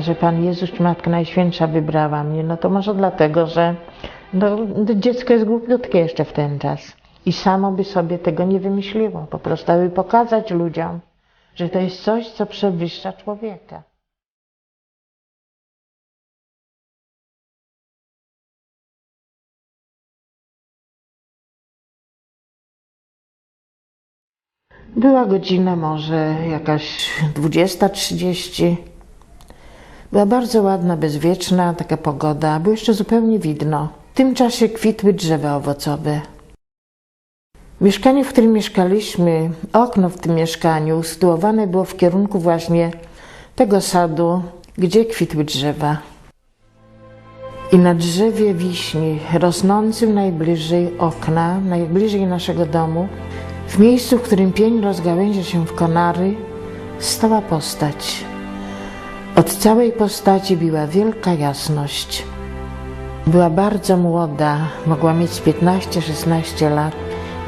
że Pan Jezus Matka Najświętsza wybrała mnie, no to może dlatego, że no, dziecko jest głupiutkie jeszcze w ten czas. I samo by sobie tego nie wymyśliło. Po prostu, aby pokazać ludziom, że to jest coś, co przewyższa człowieka. Była godzina może jakaś 20.30. Była bardzo ładna, bezwieczna taka pogoda. Było jeszcze zupełnie widno. W tym czasie kwitły drzewa owocowe. Mieszkanie, w którym mieszkaliśmy, okno w tym mieszkaniu usytuowane było w kierunku właśnie tego sadu, gdzie kwitły drzewa. I na drzewie wiśni, rosnącym najbliżej okna, najbliżej naszego domu, w miejscu, w którym pień rozgałęzia się w konary, stała postać. Od całej postaci biła wielka jasność. Była bardzo młoda, mogła mieć 15-16 lat.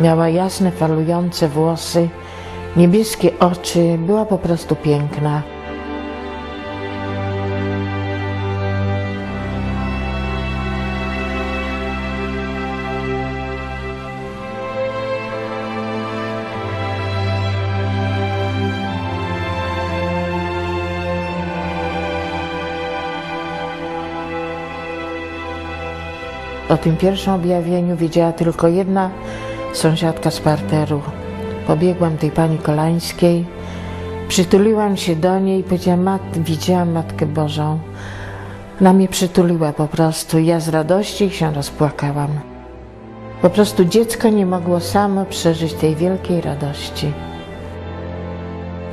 Miała jasne, falujące włosy, niebieskie oczy, była po prostu piękna. O tym pierwszym objawieniu wiedziała tylko jedna sąsiadka z parteru. Pobiegłam tej pani Kolańskiej, przytuliłam się do niej i powiedziałam, Mat, widziałam Matkę Bożą. Ona mnie przytuliła po prostu. Ja z radości się rozpłakałam. Po prostu dziecko nie mogło samo przeżyć tej wielkiej radości.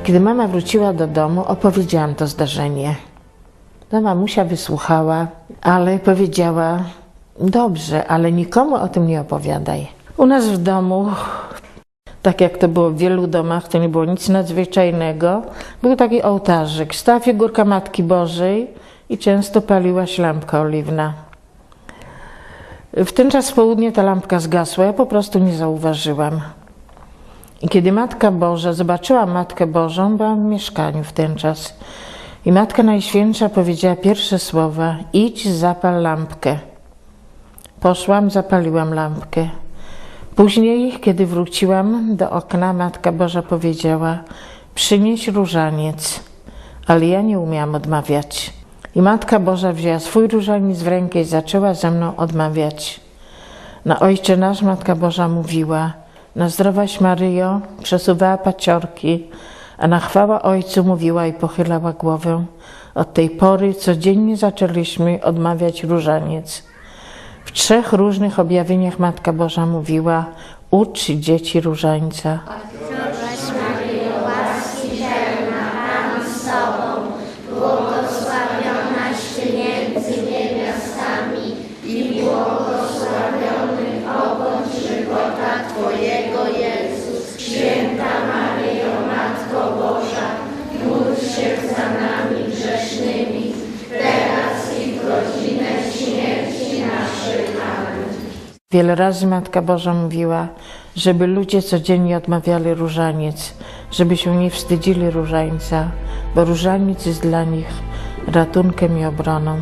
Kiedy mama wróciła do domu, opowiedziałam to zdarzenie. No mamusia wysłuchała, ale powiedziała, dobrze, ale nikomu o tym nie opowiadaj. U nas w domu, tak jak to było w wielu domach, to nie było nic nadzwyczajnego, był taki ołtarzyk, stała figurka Matki Bożej i często paliła się lampka oliwna. W ten czas w południe ta lampka zgasła, ja po prostu nie zauważyłam. I kiedy Matka Boża, zobaczyłam Matkę Bożą, byłam w mieszkaniu w ten czas. I Matka Najświętsza powiedziała pierwsze słowa: idź, zapal lampkę. Poszłam, zapaliłam lampkę. Później, kiedy wróciłam do okna, Matka Boża powiedziała: Przynieś różaniec. Ale ja nie umiałam odmawiać. I Matka Boża wzięła swój różaniec w rękę i zaczęła ze mną odmawiać. Na Ojcze Nasz Matka Boża mówiła: Na zdrowaś Maryjo, przesuwała paciorki, a na chwała Ojcu mówiła i pochylała głowę. Od tej pory codziennie zaczęliśmy odmawiać różaniec. W trzech różnych objawieniach Matka Boża mówiła: Ucz dzieci różańca. Wiele razy Matka Boża mówiła, żeby ludzie codziennie odmawiali różaniec, żeby się nie wstydzili różańca, bo różaniec jest dla nich ratunkiem i obroną.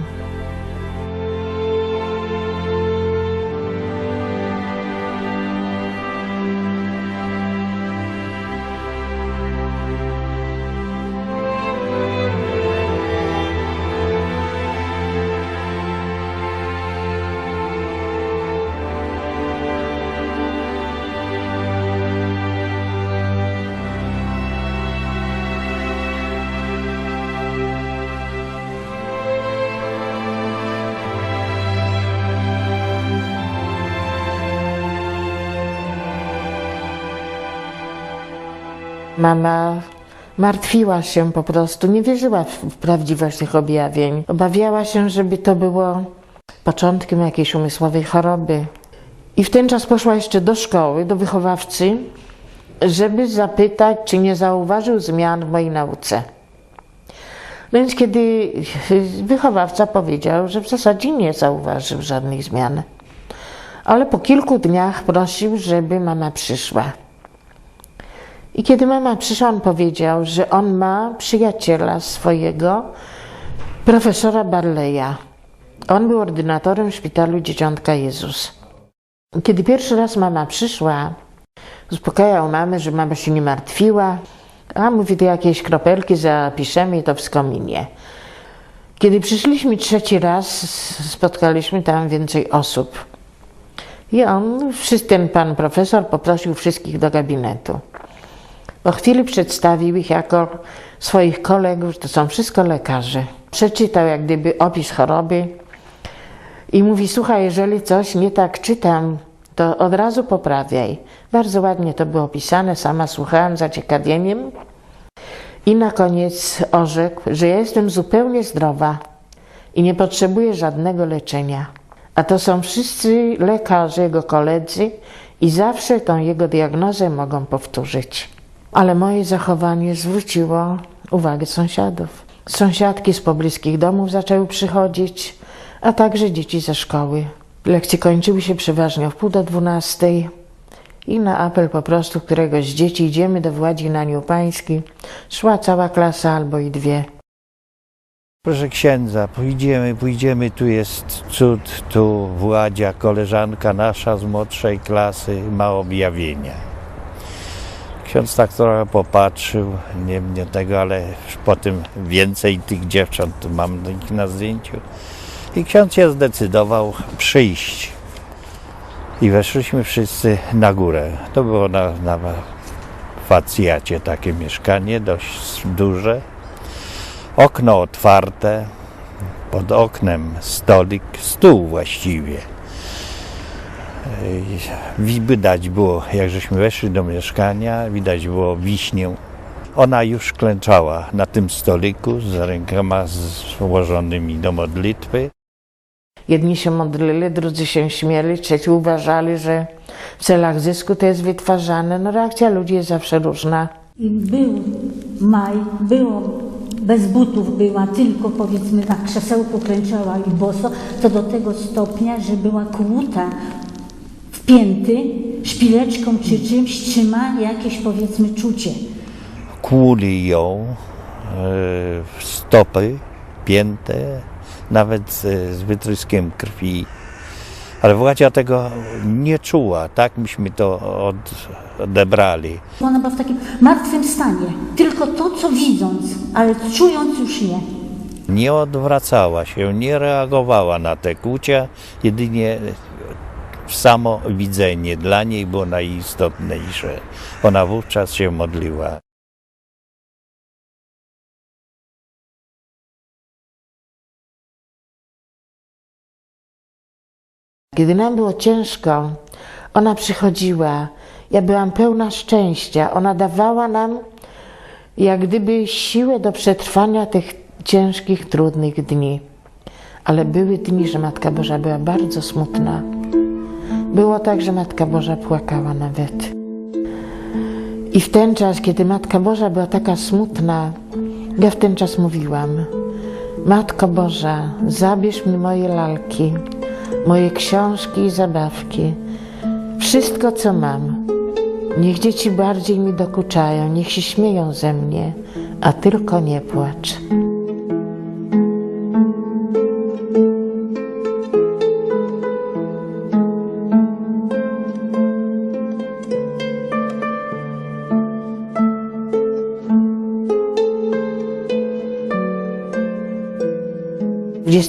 Mama martwiła się po prostu, nie wierzyła w, prawdziwość tych objawień. Obawiała się, żeby to było początkiem jakiejś umysłowej choroby. I w ten czas poszła jeszcze do szkoły, do wychowawcy, żeby zapytać, czy nie zauważył zmian w mojej nauce. No więc kiedy wychowawca powiedział, że w zasadzie nie zauważył żadnych zmian, ale po kilku dniach prosił, żeby mama przyszła. I kiedy mama przyszła, on powiedział, że on ma przyjaciela swojego, profesora Barleya. On był ordynatorem w szpitalu Dzieciątka Jezus. Kiedy pierwszy raz mama przyszła, uspokajał mamę, że mama się nie martwiła, a mówi, to jakieś kropelki zapiszemy i to minie. Kiedy przyszliśmy trzeci raz, spotkaliśmy tam więcej osób. I on, ten pan profesor poprosił wszystkich do gabinetu. Po chwili przedstawił ich jako swoich kolegów, to są wszystko lekarze. Przeczytał jak gdyby opis choroby i mówi, słuchaj, jeżeli coś nie tak czytam, to od razu poprawiaj. Bardzo ładnie to było opisane, sama słuchałam z zaciekawieniem. I na koniec orzekł, że ja jestem zupełnie zdrowa i nie potrzebuję żadnego leczenia. A to są wszyscy lekarze, jego koledzy i zawsze tą jego diagnozę mogą powtórzyć. Ale moje zachowanie zwróciło uwagę sąsiadów. Sąsiadki z pobliskich domów zaczęły przychodzić, a także dzieci ze szkoły. Lekcje kończyły się przeważnie o wpół do dwunastej i na apel po prostu któregoś z dzieci idziemy do Władzi na Anioł Pański szła cała klasa albo i dwie. Proszę księdza, pójdziemy, pójdziemy, tu jest cud, tu Władzia, koleżanka nasza z młodszej klasy ma objawienia. Ksiądz tak trochę popatrzył, nie mnie tego, ale już potem więcej tych dziewcząt mam na zdjęciu. I ksiądz się zdecydował przyjść. I weszliśmy wszyscy na górę. To było na, na facjacie takie mieszkanie, dość duże. Okno otwarte, pod oknem stolik, stół właściwie. Widać było, jak żeśmy weszli do mieszkania, widać było wiśnię. Ona już klęczała na tym stoliku z rękoma złożonymi do modlitwy. Jedni się modlili, drudzy się śmieli, trzeci uważali, że w celach zysku to jest wytwarzane. No reakcja ludzi jest zawsze różna. I był maj, było, bez butów była, tylko powiedzmy na krzesełku klęczała i boso, to do tego stopnia, że była kłuta w pięty, szpileczką czy czymś trzyma jakieś powiedzmy czucie. Kłuli ją e, w stopy, pięte, nawet z, z wytryskiem krwi. Ale Władzia tego nie czuła, tak myśmy to od, odebrali. Ona była w takim martwym stanie, tylko to, co widząc, ale czując już nie. Nie odwracała się, nie reagowała na te kłucia, jedynie samo widzenie dla niej było najistotniejsze. Ona wówczas się modliła. Kiedy nam było ciężko, ona przychodziła. Ja byłam pełna szczęścia. Ona dawała nam jak gdyby siłę do przetrwania tych ciężkich, trudnych dni. Ale były dni, że Matka Boża była bardzo smutna. Było tak, że Matka Boża płakała nawet. I w ten czas, kiedy Matka Boża była taka smutna, ja w ten czas mówiłam: Matko Boża, zabierz mi moje lalki, moje książki i zabawki, wszystko co mam. Niech dzieci bardziej mi dokuczają, niech się śmieją ze mnie, a tylko nie płacz.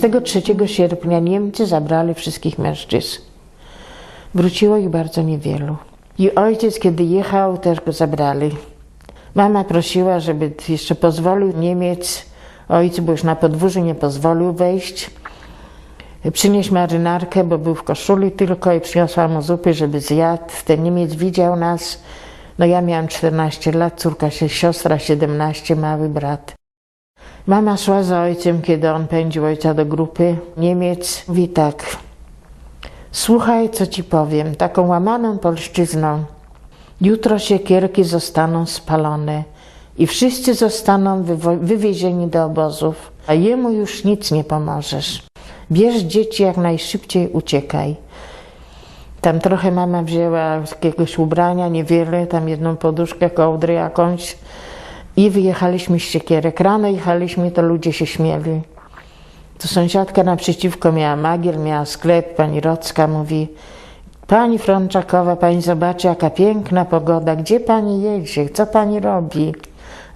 23 sierpnia Niemcy zabrali wszystkich mężczyzn. Wróciło ich bardzo niewielu. I ojciec, kiedy jechał, też go zabrali. Mama prosiła, żeby jeszcze pozwolił Niemiec. Ojcu, bo już na podwórzu nie pozwolił wejść. Przynieś marynarkę, bo był w koszuli tylko i przyniosła mu zupy, żeby zjadł. Ten Niemiec widział nas. No ja miałam 14 lat, córka się, siostra 17, mały brat. Mama szła za ojcem, kiedy on pędził ojca do grupy. Niemiec mówi tak. Słuchaj, co ci powiem, taką łamaną polszczyzną. Jutro siekierki zostaną spalone i wszyscy zostaną wywiezieni do obozów, a jemu już nic nie pomożesz. Bierz dzieci, jak najszybciej uciekaj. Tam trochę mama wzięła jakiegoś ubrania, niewiele, tam jedną poduszkę, kołdrę jakąś i wyjechaliśmy z siekierek. Rano jechaliśmy, to ludzie się śmieli. To sąsiadka naprzeciwko miała magiel, miała sklep, pani Rocka mówi Pani Frączakowa, pani zobaczy jaka piękna pogoda, gdzie pani jedzie, co pani robi?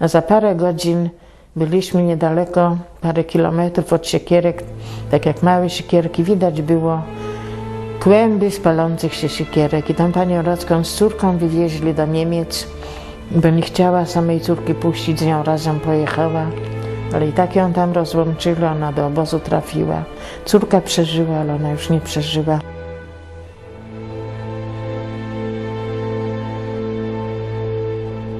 A za parę godzin byliśmy niedaleko, parę kilometrów od siekierek, tak jak małe siekierki, widać było kłęby spalących się siekierek i tam panią Rocką z córką wywieźli do Niemiec, nie chciała samej córki puścić, z nią razem pojechała. Ale i tak ją tam rozłączyli, ona do obozu trafiła. Córka przeżyła, ale ona już nie przeżyła.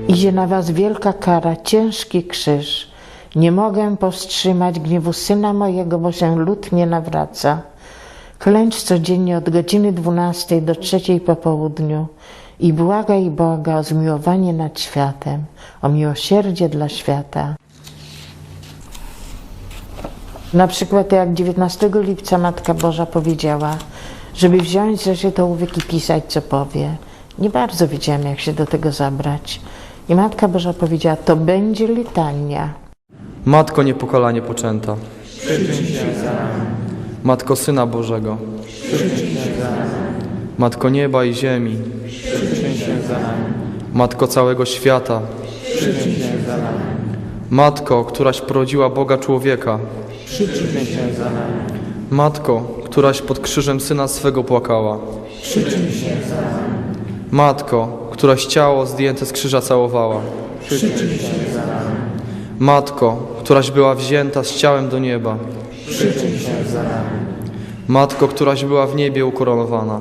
Idzie na was wielka kara, ciężki krzyż. Nie mogę powstrzymać gniewu syna mojego, bo się lud nie nawraca. Klęcz codziennie od godziny 12 do 3 po południu i błagaj Boga o zmiłowanie nad światem, o miłosierdzie dla świata. Na przykład jak 19 lipca Matka Boża powiedziała, żeby wziąć to ołówek i pisać, co powie. Nie bardzo wiedziałem, jak się do tego zabrać. I Matka Boża powiedziała, to będzie litania. Matko niepokalanie poczęta. Matko Syna Bożego. Matko nieba i ziemi. Matko całego świata. Matko, któraś porodziła Boga człowieka. Matko, któraś pod krzyżem Syna swego płakała. Matko, któraś ciało zdjęte z krzyża całowała. Matko, któraś była wzięta z ciałem do nieba. Matko, któraś była w niebie ukoronowana.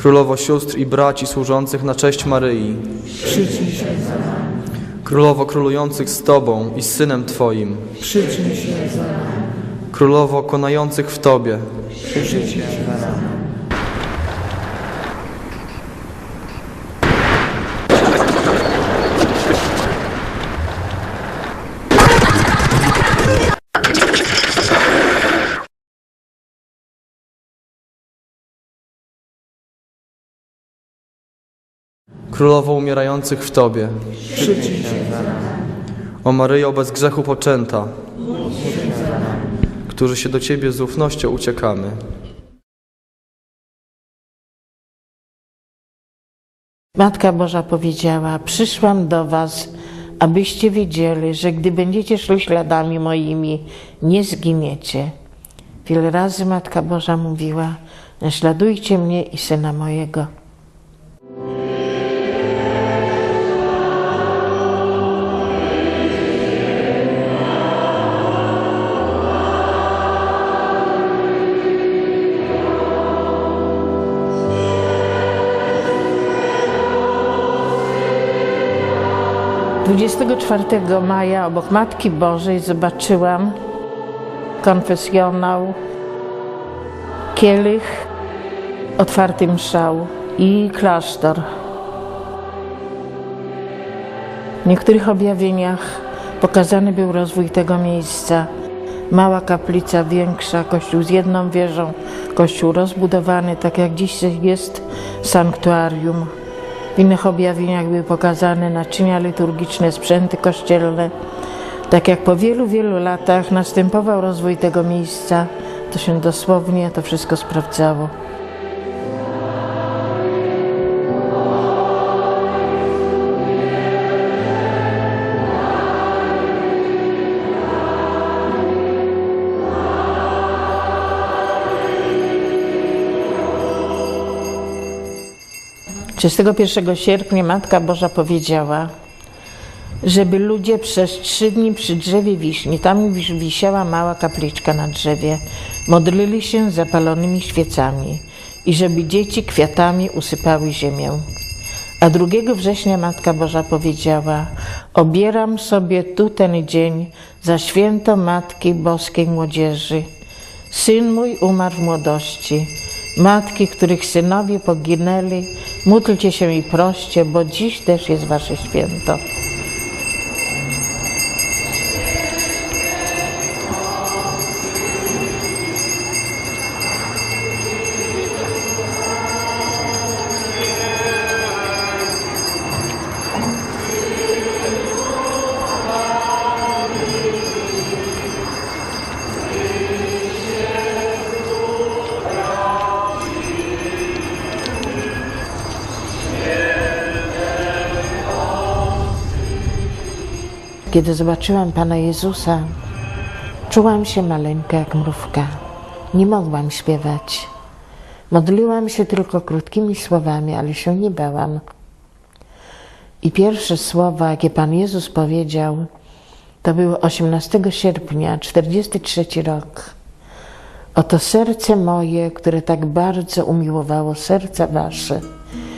Królowo sióstr i braci służących na cześć Maryi. Królowo królujących z Tobą i z Synem Twoim. Królowo konających w Tobie. Królowo umierających w Tobie. O Maryjo bez grzechu poczęta, którzy się do Ciebie z ufnością uciekamy. Matka Boża powiedziała: Przyszłam do Was, abyście wiedzieli, że gdy będziecie szli śladami moimi, nie zginiecie. Wiele razy Matka Boża mówiła: Naśladujcie mnie i syna mojego. Dwudziestego czwartego maja obok Matki Bożej zobaczyłam konfesjonał, kielich, otwarty mszał i klasztor. W niektórych objawieniach pokazany był rozwój tego miejsca. Mała kaplica, większa, kościół z jedną wieżą, kościół rozbudowany, tak jak dziś jest sanktuarium. W innych objawieniach były pokazane naczynia liturgiczne, sprzęty kościelne. Tak jak po wielu, wielu latach następował rozwój tego miejsca, to się dosłownie to wszystko sprawdzało. 31 sierpnia Matka Boża powiedziała, żeby ludzie przez trzy dni przy drzewie wiśni, tam wis- wisiała mała kapliczka na drzewie, modlili się zapalonymi świecami i żeby dzieci kwiatami usypały ziemię. A 2 września Matka Boża powiedziała: Obieram sobie tu ten dzień za święto Matki Boskiej Młodzieży. Syn mój umarł w młodości. Matki, których synowie poginęli, módlcie się i proście, bo dziś też jest wasze święto. Kiedy zobaczyłam Pana Jezusa, czułam się maleńka jak mrówka. Nie mogłam śpiewać. Modliłam się tylko krótkimi słowami, ale się nie bałam. I pierwsze słowa, jakie Pan Jezus powiedział, to było 18 sierpnia, 43 rok. Oto serce moje, które tak bardzo umiłowało serca wasze.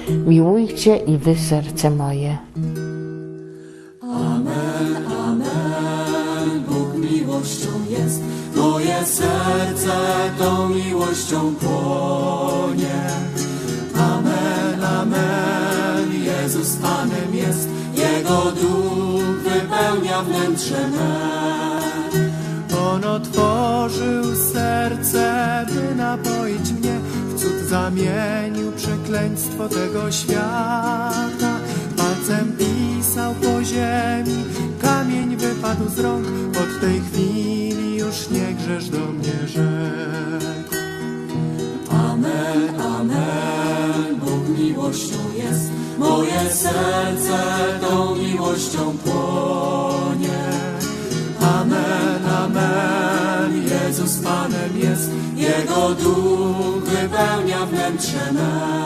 Miłujcie i wy serce moje. Serce tą miłością płonie. Amen, amen, Jezus Panem jest, Jego duch wypełnia wnętrze me. On otworzył serce, by napoić mnie, w cud zamienił przekleństwo tego świata. Palcem pisał po ziemi, kamień wypadł z rąk, od tej chwili już nie grzesz do mnie rzekł. Amen, amen, Bóg miłością jest, moje serce tą miłością płonie. Amen, amen, Jezus Panem jest, Jego duch wypełnia wnętrze me.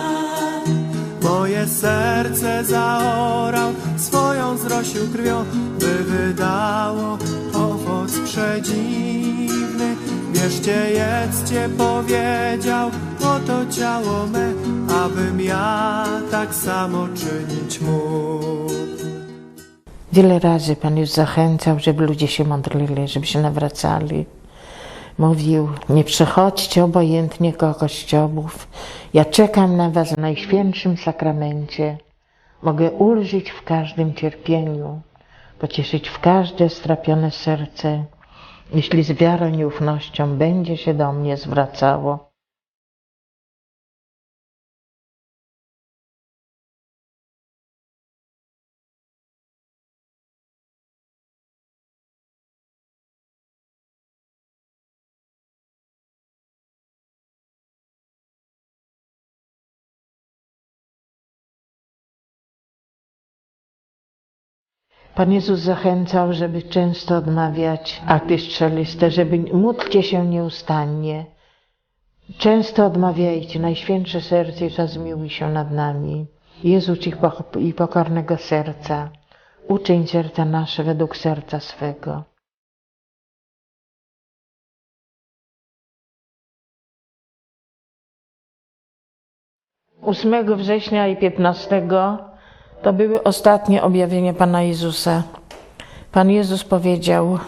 Moje serce zaorał, zrosił krwią, by wydało owoc przedziwny. Bierzcie, jedzcie, powiedział, oto ciało me, abym ja tak samo czynić mógł. Wiele razy Pan już zachęcał, żeby ludzie się modlili, żeby się nawracali. Mówił, nie przechodźcie obojętnie koło kościołów. Ja czekam na was w Najświętszym Sakramencie. Mogę ulżyć w każdym cierpieniu, pocieszyć w każde strapione serce, jeśli z wiarą i ufnością będzie się do mnie zwracało. Pan Jezus zachęcał, żeby często odmawiać akty strzeliste, żeby módlcie się nieustannie. Często odmawiajcie, Najświętsze Serce zmiłuj się nad nami. Jezu Ci pok- i pokornego serca, uczyń serca nasze według serca swego. Ósmego września i 15 to były ostatnie objawienia Pana Jezusa. Pan Jezus powiedział: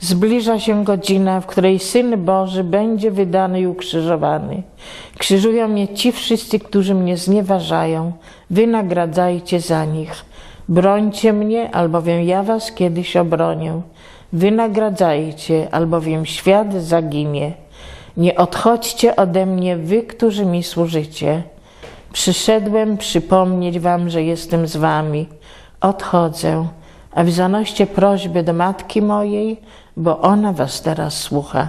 Zbliża się godzina, w której Syn Boży będzie wydany i ukrzyżowany. Krzyżują mnie ci wszyscy, którzy mnie znieważają. Wynagradzajcie za nich. Brońcie mnie, albowiem ja was kiedyś obronię. Wynagradzajcie, albowiem świat zaginie. Nie odchodźcie ode mnie, wy, którzy mi służycie. Przyszedłem przypomnieć wam, że jestem z wami. Odchodzę, a wy zanoście prośbę do matki mojej, bo ona was teraz słucha.